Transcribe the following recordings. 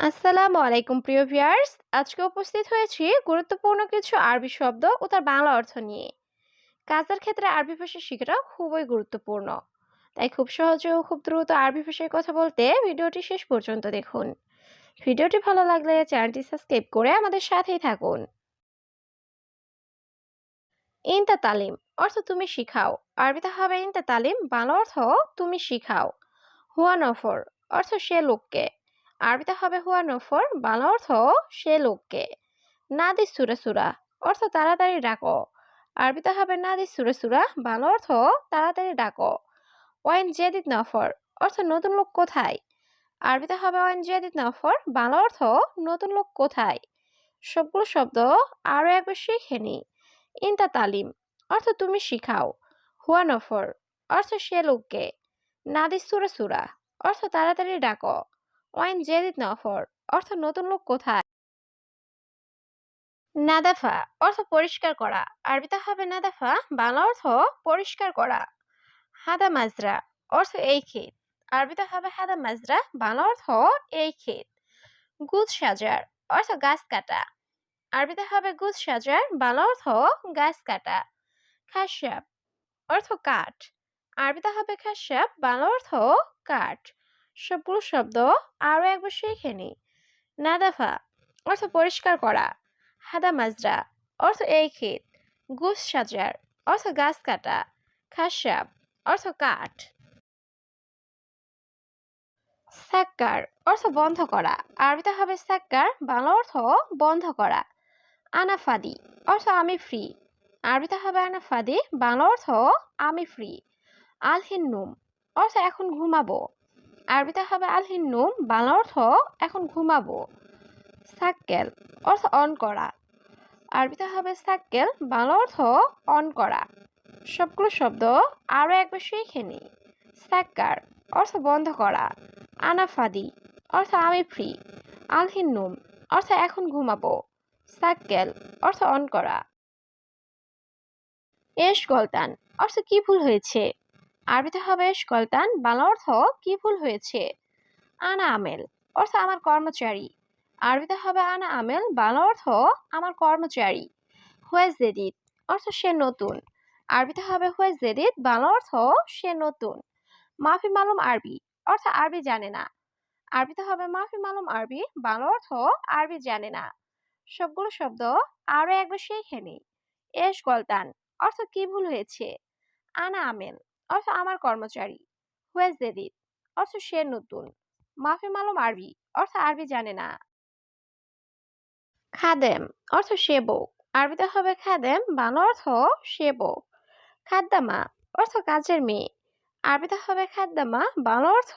আসসালামু আলাইকুম, প্রিয় ভিউয়ার্স। আজকে উপস্থিত হয়েছি গুরুত্বপূর্ণ কিছু আরবি শব্দ ও তার বাংলা অর্থ নিয়ে। কাজের ক্ষেত্রে আরবি ভাষা শেখাটা খুবই গুরুত্বপূর্ণ। তাই খুব সহজে ও খুব দ্রুত আরবি ভাষায় কথা বলতে ভিডিওটি শেষ পর্যন্ত দেখুন। ভিডিওটি ভালো লাগলে চ্যানেলটি সাবস্ক্রাইব করে আমাদের সাথেই থাকুন। ইনতা তালিম অর্থ তুমি শিখাও। আরবিতে হবে ইনতা তালিম, বাংলা অর্থ তুমি শিখাও। হুয়া নফর অর্থ সে লোককে। আরবিতে হবে হুয়া নফর বাংলা অর্থ সে লোককে। নাদি সুরা সুরা, অর্থ তাড়াতাড়ি ডাকো। আরবিতে হবে নাদি সুরা সুরা, বাংলা অর্থ তাড়াতাড়ি ডাকো। ওয়াইন জেদিদ নফর অর্থ নতুন লোক কোথায়? আরবিতে হবে ওয়াইন জেদিদ নফর বাংলা অর্থ নতুন লোক কোথায়? সবগুলো শব্দ আরও একবার শিখে নি। ইনতা তালিম, অর্থ তুমি শিখাও। হুয়া নফর অর্থ সে লোককে। নাদি সুরা সুরা, অর্থ তাড়াতাড়ি ডাকো। ওয়াইন জেদিদ নফর, অর্থ নতুন লোক কোথায়? নাদাফা, অর্থ পরিষ্কার করা। আরবিতে হবে নাদাফা, বাংলা অর্থ পরিষ্কার করা। হাদা মাজরা, অর্থ এই ক্ষেত। আরবিতে হবে হাদা মাজরা, বাংলা অর্থ এই ক্ষেত। গুজ সাজার, অর্থ গাছ কাটা। আরবিতে হবে গুজ সাজার, বাংলা অর্থ গাছ কাটা। খাসাব অর্থ কাঠ। আরবিতে হবে খাসাব বাংলা অর্থ কাঠ। সবগুলো শব্দ আরও একবার শিখে নি নাদাফা, অর্থ পরিষ্কার করা। হাদা মাজরা, অর্থ এই ক্ষেত গুস সাজার, অর্থ গাছ কাটা। খাসাব অর্থ কাঠ। সাক্কার অর্থ বন্ধ করা। আরবিতে হবে সাক্কার বাংলা অর্থ বন্ধ করা। আনাফাদি, অর্থ আমি ফ্রি আরবিতে হবে আনাফাদি, বাংলা অর্থ আমি ফ্রি আলহিন্নুম, অর্থ এখন ঘুমাবো। আরবিতে হবে আলহিন্নুম, বাংলা অর্থ এখন ঘুমাবো। সাক্কেল, অর্থ অন করা। আরবিতে হবে সাক্কেল, বাংলা অর্থ অন করা। সবগুলো শব্দ আরও একবার শিখে নি। সাক্কার, অর্থ বন্ধ করা। আনাফাদি, অর্থ আমি ফ্রি আলহিন্নুম, অর্থ এখন ঘুমাবো। সাক্কেল, অর্থ অন করা। এস গলতান, অর্থ কি ভুল হয়েছে? আরবিতে হবে গলতান বাংলা অর্থ কি ভুল হয়েছে? আনা আমেল। অর্থ আমার কর্মচারী। আরবিতে হবে আনা আমেল। বাংলা অর্থ আমার কর্মচারী। হুয়েজ জেদিদ অর্থ সে নতুন। আরবিতে হবে হুয়েজ জেদিদ বাংলা অর্থ সে নতুন। মাফি মালুম আরবি। অর্থ আরবি জানে না। আরবিতে হবে মাফি মালুম আরবি। বাংলা অর্থ আরবি জানে না। সবগুলো শব্দ আরও একবার শিখে নি এস গলতান। অর্থ কি ভুল হয়েছে? আনা আমেল। অর্থ আমার কর্মচারী। হুয়েজ জেদিদ অর্থ সে নতুন। মাফি মালুম আরবি। অর্থ আরবি জানে না। খাদেম। অর্থ সেবক আরবিতে হবে খাদেম, বাংলা অর্থ সেবক খাদ্দামা। অর্থ কাজের মেয়ে। আরবিতে হবে খাদ্দামা, বাংলা অর্থ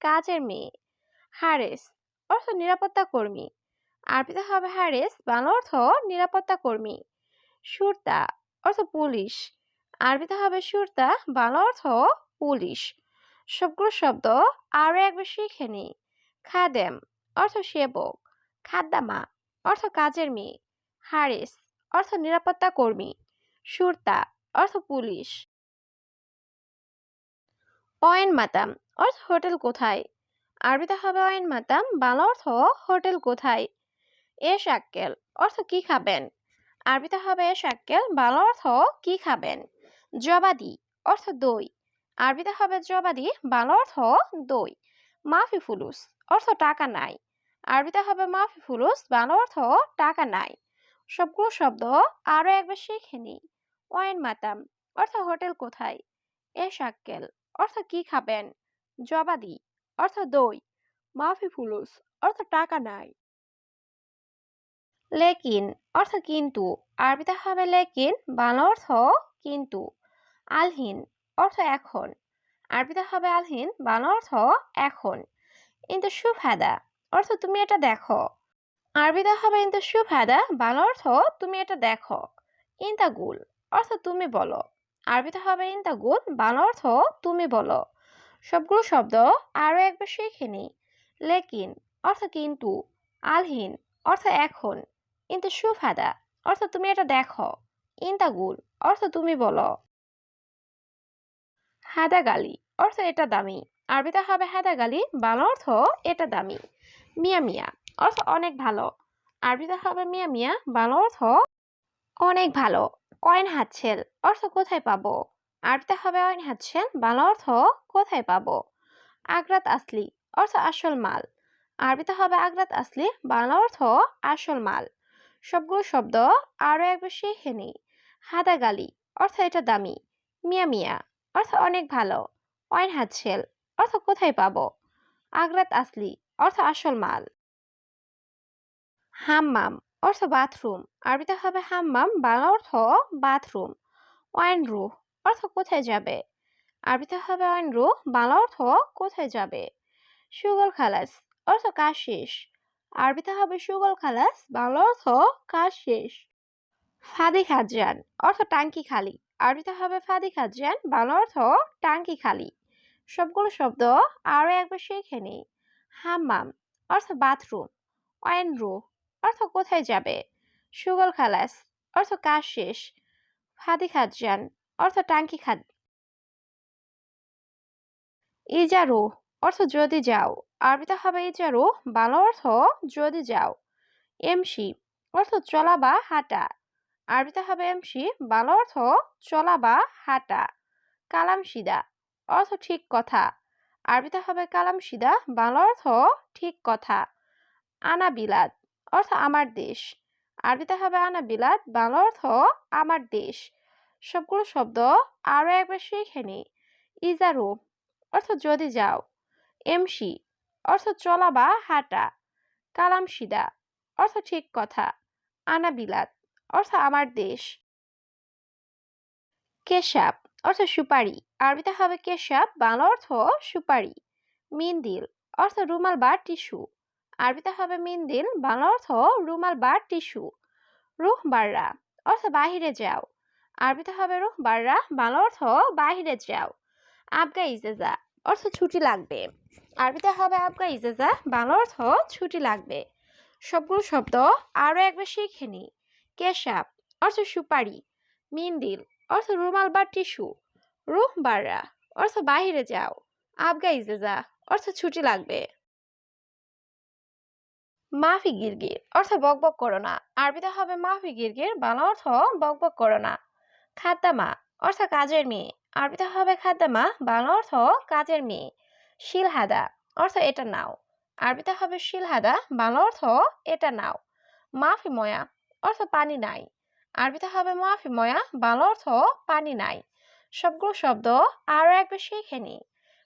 কাজের মেয়ে। হারেস। অর্থ নিরাপত্তা কর্মী। আরবিতে হবে হারেস, বাংলা অর্থ নিরাপত্তা কর্মী। সুরতা। অর্থ পুলিশ। আরবিতে হবে সুরতা বাংলা অর্থ পুলিশ। সবগুলো শব্দ আরও একবার শিখে নি খাদেম অর্থ সেবক, খাদ্দামা অর্থ কাজের মেয়ে, হারিস অর্থ নিরাপত্তা কর্মী, সুরতা অর্থ পুলিশ। অয়েন মাতাম অর্থ হোটেল কোথায়? আরবিতে হবে অয়েন মাতাম বাংলা অর্থ হোটেল কোথায়? এস শাক্কেল অর্থ কি খাবেন? আরবিতে হবে এস শাক্কেল বাংলা অর্থ কি খাবেন? জবাদি অর্থ দই। আরবিতে হবে জবাদি বাংলা অর্থ দই। মাফি ফুলুস, অর্থ টাকা নাই। আরবিতে হবে মাফি ফুলুস, বাংলা অর্থ টাকা নাই। সবগুলো শব্দ আরও একবার শিখে নি ওয়াইন মাতাম, অর্থ হোটেল কোথায়? এ শাক্কেল, অর্থ কি খাবেন? জবাদি অর্থ দই। মাফি ফুলুস, অর্থ টাকা নাই। লেকিন, অর্থ কিন্তু। আরবিতে হবে লেকিন, বাংলা অর্থ কিন্তু। আলহিন, অর্থ এখন। আরবিতে হবে আলহিন, বাংলা অর্থ এখন। কিন্তু সুফাদা, অর্থ তুমি এটা দেখো। আরবিতে হবে কিন্তু সুফাদা, বাংলা অর্থ তুমি এটা দেখো। ইন্তাগুল, অর্থ তুমি বলো। আরবিতে হবে ইন্তাগুল, বাংলা অর্থ তুমি বলো। সবগুলো শব্দ আরও একবার শিখে নি লেকিন, অর্থ কিন্তু। আলহিন, অর্থ এখন। কিন্তু সুফাদা, অর্থ তুমি এটা দেখো। ইন্তাগুল, অর্থ তুমি বলো। হাদাগালি অর্থ এটা দামি। আরবিতে হবে হাদাগালি বাংলা অর্থ এটা দামি। মিয়া মিয়া, অর্থ অনেক ভালো। আরবিতে হবে মিয়া মিয়া, বাংলা অর্থ অনেক ভালো। অয়েন হাতছেল অর্থ কোথায় পাবো? আরবিতে হবে অয়েন হাতছেল বাংলা অর্থ কোথায় পাবো? আগ্রাত আসলি, অর্থ আসল মাল। আরবিতে হবে আগ্রাত আসলি, বাংলা অর্থ আসল মাল। সবগুলো শব্দ আরও একবার শিখে নিই হাদাগালি অর্থ এটা দামি। মিয়া মিয়া অর্থ অনেক ভালো। অয়েন হাতছেল অর্থ কোথায় পাবো? আগ্রাত আসলি। অর্থ আসল মাল। হাম্মাম। অর্থ বাথরুম। আরবিতে হবে হাম্মাম, বাংলা অর্থ বাথরুম। ওয়াইন রুহ। অর্থ কোথায় যাবে? আরবিতে হবে ওয়াইন রুহ, বাংলা অর্থ কোথায় যাবে? সুগল খালাস। অর্থ কাজ শেষ। আরবিতে হবে সুগল খালাস, বাংলা অর্থ কাজ শেষ। ফাদি খাজান অর্থ টাঙ্কি খালি। আরবিতে হবে ফাদি খাজান বাংলা অর্থ, টাঙ্কি খালি। সবগুলো শব্দ আরও একবার শিখে নিই। হাম্মাম, অর্থ বাথরুম। ওয়াইন রুহ অর্থ কোথায় যাবে? সুগল খালাস, অর্থ কাজ শেষ। ফাদি খাজান অর্থ টাঙ্কি খাদ ইজারু, অর্থ যদি যাও। আরবিতে হবে ইজারু বাংলা অর্থ যদি যাও। এমসি, অর্থ চলা বা হাঁটা। আরবিতে হবে এমসি বাংলা অর্থ চলা বা হাঁটা। কালাম সিদা, অর্থ ঠিক কথা। আরবিতে হবে কালাম সিদা, বাংলা অর্থ ঠিক কথা। আনা বিলাদ অর্থ আমার দেশ। আরবিতে হবে আনা বিলাদ বাংলা অর্থ আমার দেশ। সবগুলো শব্দ আরও একবার শিখে নি ইজারু অর্থ যদি যাও। এমসি অর্থ চলা বা হাঁটা। কালাম সিদা, অর্থ ঠিক কথা। আনা বিলাদ অর্থ আমার দেশ। কেশাব, অর্থ সুপারি। আরবিতে হবে কেশাব, বাংলা অর্থ সুপারি। মিন্দিল, অর্থ রুমাল বা টিস্যু। আরবিতে হবে মিন্দিল, বাংলা অর্থ রুমাল বা টিস্যু। রুহ বাররা, অর্থ বাহিরে যাও। আরবিতে হবে রুহ বাররা, বাংলা অর্থ বাহিরে যাও। আবগা ইজেজা, অর্থ ছুটি লাগবে। আরবিতে হবে আবগা ইজেজা, বাংলা অর্থ ছুটি লাগবে। সবগুলো শব্দ আরও একবার শিখে নি। কেশাব, অর্থ সুপারি, মিন্দিল, অর্থ রুমাল বা টিস্যু, রুহ বাররা, অর্থ বাহিরে যাও আবগা ইজেজা অর্থ ছুটি লাগবে। মাফি গিরগির, অর্থ বকবক করো না আরবিতে হবে মাফি গিরগির, বাংলা অর্থ বকবক করো না। খাদ্দামা, অর্থ কাজের মেয়ে আরবিতে হবে খাদ্দামা, বাংলা অর্থ কাজের মেয়ে। শিলহাদা, অর্থ এটা নাও আরবিতে হবে শিলহাদা, বাংলা অর্থ এটা নাও। মাফি ময়া অর্থ পানি নাই। আরবিতে হবে মাফি ময়া, বাংলা অর্থ পানি নাই। সবগুলো শব্দ আরও একবার শিখে নি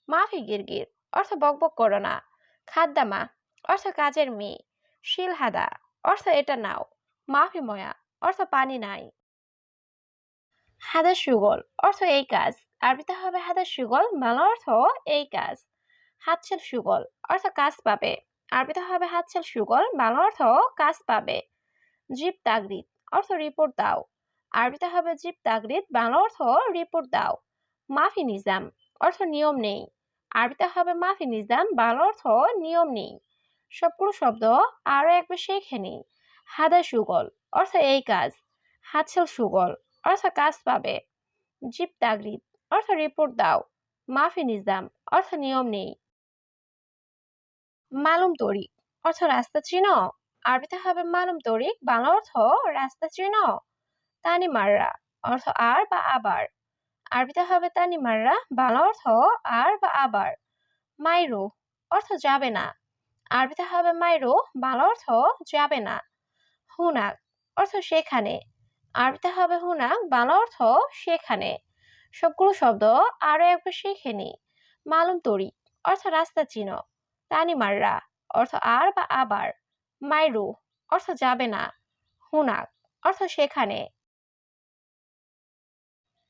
মাফি গিরগির, অর্থ বকবক করো না। খাদ্দামা, অর্থ কাজের মেয়ে। শিলহাদা, অর্থ এটা নাও। মাফি ময়া, অর্থ পানি নাই। হাদা সুগল, অর্থ এই কাজ। আরবিতে হবে হাদা সুগল, বাংলা অর্থ এই কাজ। হাতছেল সুগল, অর্থ কাজ পাবে। আরবিতে হবে হাতছেল সুগল, বাংলা অর্থ কাজ পাবে। জিপ তাগরিদ, অর্থ রিপোর্ট দাও। আরবিতে হবে জিপ তাগরিদ, বাংলা অর্থ রিপোর্ট দাও। মাফি নিজাম, অর্থ নিয়ম নেই। আরবিতে হবে মাফি নিজাম, বাংলা অর্থ নিয়ম নেই। সবগুলো শব্দ আরও একবার শেখে নিই। হাদা সুগল, অর্থ এই কাজ। হাতছেল সুগল, অর্থ কাজ পাবে। জিপ তাগরিদ, অর্থ রিপোর্ট দাও। মাফি নিজাম, অর্থ নিয়ম নেই। মালুম তরি অর্থ রাস্তা চিনো? আরবিতে হবে মালুম তরিক, বাংলা অর্থ রাস্তা চিহ্ন, তানি মাররা, অর্থ আর বা আবার। আরবিতে হবে তানি মাররা, বাংলা অর্থ আর বা আবার। মাইরো, অর্থ যাবে না। আরবিতে হবে মাইরো, বাংলা অর্থ যাবে না। হুনাক, অর্থ সেখানে। আরবিতে হবে হুনাক, বাংলা অর্থ সেখানে। সবগুলো শব্দ আরও একবার শিখে নি মালুম তরি অর্থ রাস্তা চিহ্ন, তানি মাররা, অর্থ আর বা আবার। মাইরু, অর্থ যাবে না। হুনাক, অর্থ সেখানে।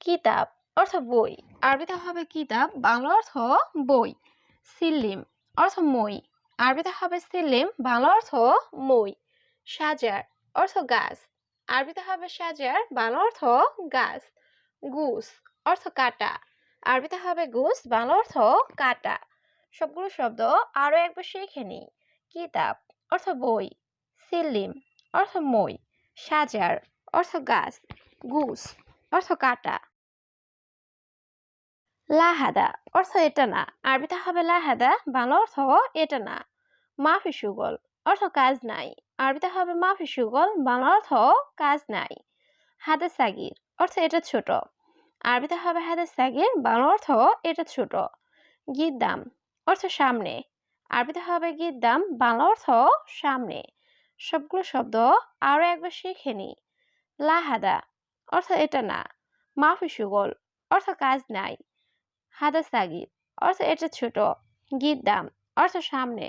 কিতাব, অর্থ বই। আরবিতে হবে কিতাব, বাংলা অর্থ বই। সিল্লিম, অর্থ মই। আরবিতে হবে সিল্লিম, বাংলা অর্থ মই। সাজার, অর্থ গাছ। আরবিতে হবে সাজার, বাংলা অর্থ গাছ। গুস, অর্থ কাটা। আরবিতে হবে গুস, বাংলা অর্থ কাটা। সবগুলো শব্দ আরও একবার শিখে নিই। কিতাব অর্থ বই সিল্লিম অর্থ মই, সাজার, অর্থ গাছ গুস অর্থ কাটা। লাহাদা, অর্থ এটা না আরবিতে হবে লাহাদা, বাংলা অর্থ এটা না মাফি সুগল, অর্থ কাজ নাই। আরবিতে হবে মাফি সুগল, বাংলা অর্থ কাজ নাই। হাদে সাগির, অর্থ এটা ছোট। আরবিতে হবে হাদে সাগির, বাংলা অর্থ এটা ছোট। গিদ্দাম, অর্থ সামনে। আরবিতে হবে দাম, বাংলা অর্থ সামনে। সবগুলো শব্দ আরও একবার শিখে নি লাহাদা অর্থ এটা না। মাফি সুগল, অর্থ কাজ নাই। হাদা সাগির অর্থ এটা ছোট। গিদ্দাম অর্থ সামনে।